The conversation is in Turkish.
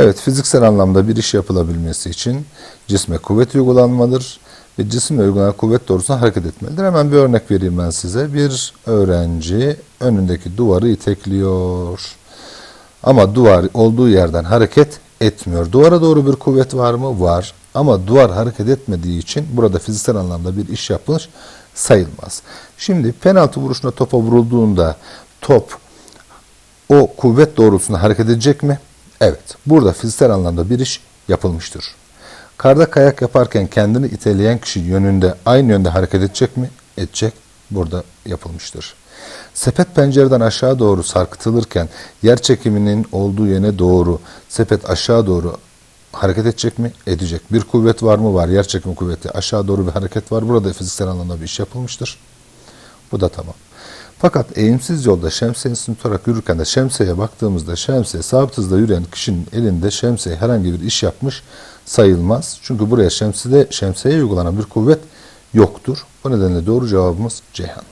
Evet, fiziksel anlamda bir iş yapılabilmesi için cisme kuvvet uygulanmalıdır ve cisimle uygulanan kuvvet doğrultusunda hareket etmelidir. Hemen bir örnek vereyim ben size. Bir öğrenci önündeki duvarı itekliyor. Ama duvar olduğu yerden hareket etmiyor. Duvara doğru bir kuvvet var mı? Var. Ama duvar hareket etmediği için burada fiziksel anlamda bir iş yapılmış sayılmaz. Şimdi penaltı vuruşuna topa vurulduğunda top o kuvvet doğrultusunda hareket edecek mi? Evet. Burada fiziksel anlamda bir iş yapılmıştır. Karda kayak yaparken kendini iteleyen kişi yönünde aynı yönde hareket edecek mi? Edecek. Burada yapılmıştır. Sepet pencereden aşağı doğru sarkıtılırken yer çekiminin olduğu yöne doğru sepet aşağı doğru hareket edecek mi? Edecek. Bir kuvvet var mı? Var. Yer çekimi kuvveti. Aşağı doğru bir hareket var. Burada fiziksel anlamda bir iş yapılmıştır. Bu da tamam. Fakat eğimsiz yolda şemsiyesini tutarak yürürken de şemsiyeye baktığımızda şemsiye sabit hızla yürüyen kişinin elinde şemsiye herhangi bir iş yapmış sayılmaz. Çünkü buraya şemsiyede şemsiyeye uygulanan bir kuvvet yoktur. Bu nedenle doğru cevabımız Ceyhan.